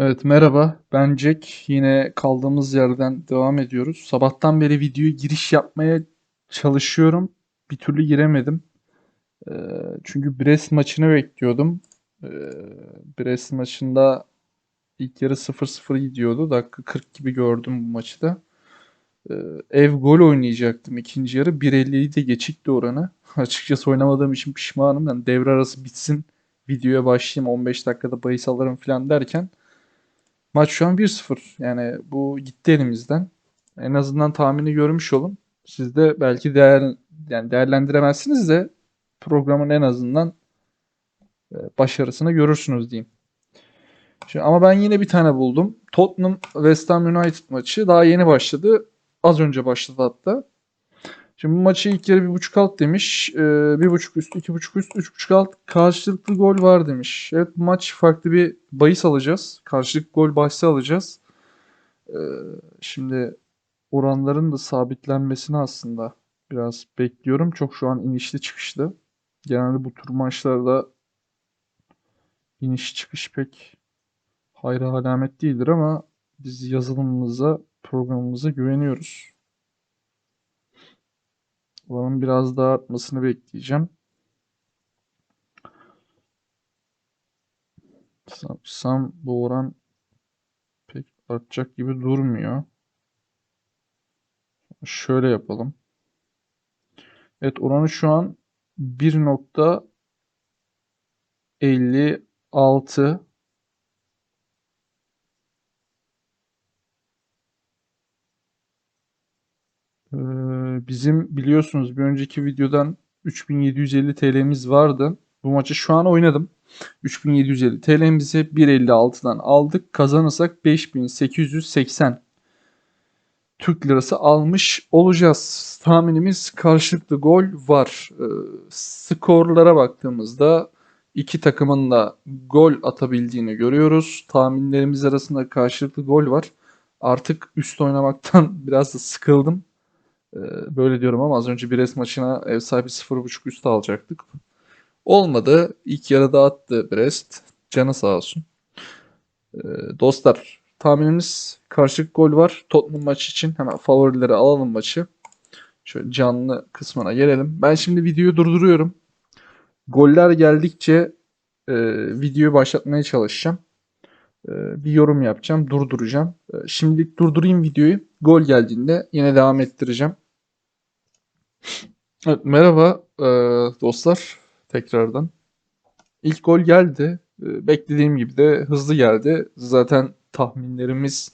Evet merhaba ben Jack yine kaldığımız yerden devam ediyoruz. Sabahtan beri videoya giriş yapmaya çalışıyorum. Bir türlü giremedim. Ee, çünkü Brest maçını bekliyordum. Ee, Brest maçında ilk yarı 0-0 gidiyordu. Dakika 40 gibi gördüm bu maçı da. Ee, ev gol oynayacaktım ikinci yarı. 1.50'yi de geçikti oranı. Açıkçası oynamadığım için pişmanım. Yani devre arası bitsin videoya başlayayım 15 dakikada bahis alırım falan derken Maç şu an 1-0. Yani bu gitti elimizden. En azından tahmini görmüş olun. Siz de belki değer yani değerlendiremezsiniz de programın en azından e, başarısını görürsünüz diyeyim. Şimdi, ama ben yine bir tane buldum. Tottenham West Ham United maçı daha yeni başladı. Az önce başladı hatta. Şimdi bu maçı ilk yarı bir buçuk alt demiş. Ee, bir buçuk üst, iki buçuk üst, üç buçuk alt karşılıklı gol var demiş. Evet maç farklı bir bahis alacağız. Karşılıklı gol bahsi alacağız. Ee, şimdi oranların da sabitlenmesini aslında biraz bekliyorum. Çok şu an inişli çıkışlı. Genelde bu tür maçlarda iniş çıkış pek hayra alamet değildir ama biz yazılımımıza, programımıza güveniyoruz. Oranın biraz daha artmasını bekleyeceğim. Sanırsam bu oran pek artacak gibi durmuyor. Şöyle yapalım. Evet oranı şu an 1.56 Ee, bizim biliyorsunuz bir önceki videodan 3750 TL'miz vardı. Bu maçı şu an oynadım. 3750 TL'mizi 1.56'dan aldık. Kazanırsak 5880 Türk lirası almış olacağız. Tahminimiz karşılıklı gol var. Ee, skorlara baktığımızda iki takımın da gol atabildiğini görüyoruz. Tahminlerimiz arasında karşılıklı gol var. Artık üst oynamaktan biraz da sıkıldım. Ee, böyle diyorum ama az önce Brest maçına ev sahibi 0.5 üst alacaktık. Olmadı. İlk yarıda attı Brest. Canı sağ olsun. Ee, dostlar tahminimiz karşılık gol var. Tottenham maçı için hemen favorileri alalım maçı. Şöyle canlı kısmına gelelim. Ben şimdi videoyu durduruyorum. Goller geldikçe e, videoyu başlatmaya çalışacağım. E, bir yorum yapacağım, durduracağım. E, şimdilik durdurayım videoyu. Gol geldiğinde yine devam ettireceğim. Evet, merhaba e, dostlar tekrardan. İlk gol geldi. E, beklediğim gibi de hızlı geldi. Zaten tahminlerimiz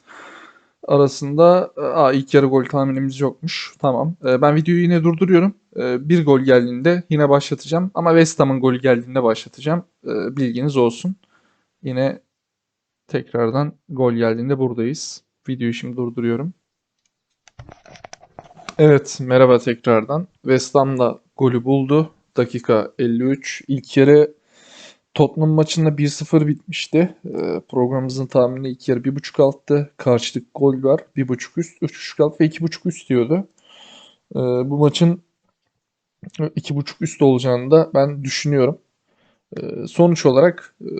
arasında aa, ilk yarı gol tahminimiz yokmuş. Tamam. E, ben videoyu yine durduruyorum. E, bir gol geldiğinde yine başlatacağım. Ama West Ham'ın golü geldiğinde başlatacağım. E, bilginiz olsun. Yine tekrardan gol geldiğinde buradayız. Videoyu şimdi durduruyorum. Evet, merhaba tekrardan. West Ham da golü buldu. Dakika 53. İlk yarı Tottenham maçında 1-0 bitmişti. Ee, programımızın tahmini ilk yarı 1.5 alttı. Karşılık gol var. 1.5 üst, 3.5 alt ve 2.5 üst diyordu. Ee, bu maçın 2.5 üst olacağını da ben düşünüyorum. Ee, sonuç olarak e,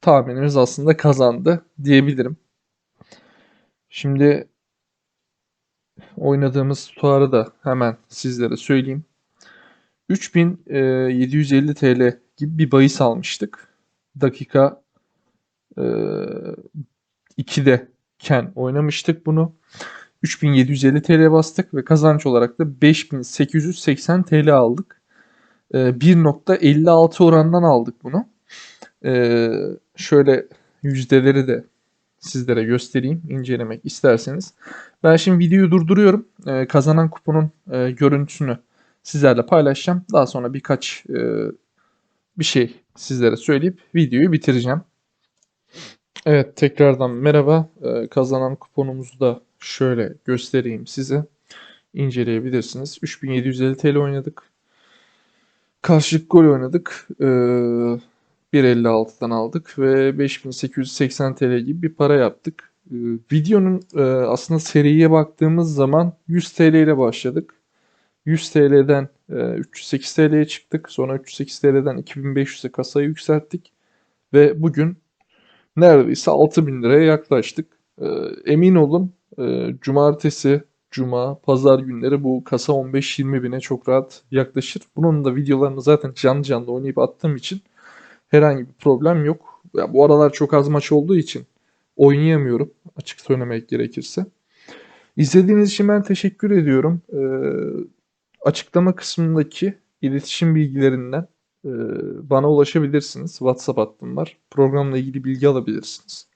tahminimiz aslında kazandı diyebilirim. Şimdi oynadığımız tutarı da hemen sizlere söyleyeyim. 3750 TL gibi bir bahis almıştık. Dakika e, 2'de ken oynamıştık bunu. 3750 TL bastık ve kazanç olarak da 5880 TL aldık. E, 1.56 orandan aldık bunu. E, şöyle yüzdeleri de sizlere göstereyim incelemek isterseniz. Ben şimdi videoyu durduruyorum. Ee, kazanan kuponun e, görüntüsünü sizlerle paylaşacağım. Daha sonra birkaç e, bir şey sizlere söyleyip videoyu bitireceğim. Evet tekrardan merhaba. Ee, kazanan kuponumuzu da şöyle göstereyim size. İnceleyebilirsiniz. 3750 TL oynadık. Karşılık gol oynadık. Ee, 1.56'dan aldık ve 5880 TL gibi bir para yaptık. Ee, videonun e, aslında seriye baktığımız zaman 100 TL ile başladık. 100 TL'den e, 308 TL'ye çıktık. Sonra 308 TL'den 2500'e kasayı yükselttik. Ve bugün neredeyse 6000 liraya yaklaştık. Ee, emin olun e, cumartesi, cuma, pazar günleri bu kasa 15-20 bine çok rahat yaklaşır. Bunun da videolarını zaten canlı canlı oynayıp attığım için herhangi bir problem yok. Ya bu aralar çok az maç olduğu için oynayamıyorum açık söylemek gerekirse. İzlediğiniz için ben teşekkür ediyorum. Ee, açıklama kısmındaki iletişim bilgilerinden e, bana ulaşabilirsiniz. WhatsApp hattım var. Programla ilgili bilgi alabilirsiniz.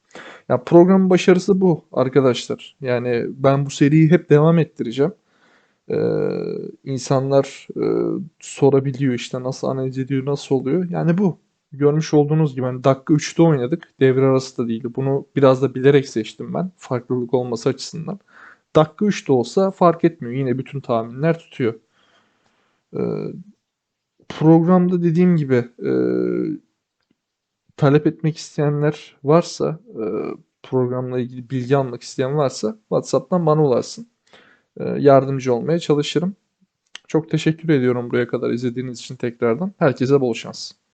Ya programın başarısı bu arkadaşlar. Yani ben bu seriyi hep devam ettireceğim. Ee, insanlar e, sorabiliyor işte nasıl analiz ediyor, nasıl oluyor. Yani bu. Görmüş olduğunuz gibi hani dakika 3'te oynadık. Devre arası da değildi. Bunu biraz da bilerek seçtim ben. Farklılık olması açısından. Dakika 3'te olsa fark etmiyor. Yine bütün tahminler tutuyor. Ee, programda dediğim gibi e, talep etmek isteyenler varsa, e, programla ilgili bilgi almak isteyen varsa WhatsApp'tan bana ulaşsın. E, yardımcı olmaya çalışırım. Çok teşekkür ediyorum buraya kadar izlediğiniz için tekrardan. Herkese bol şans.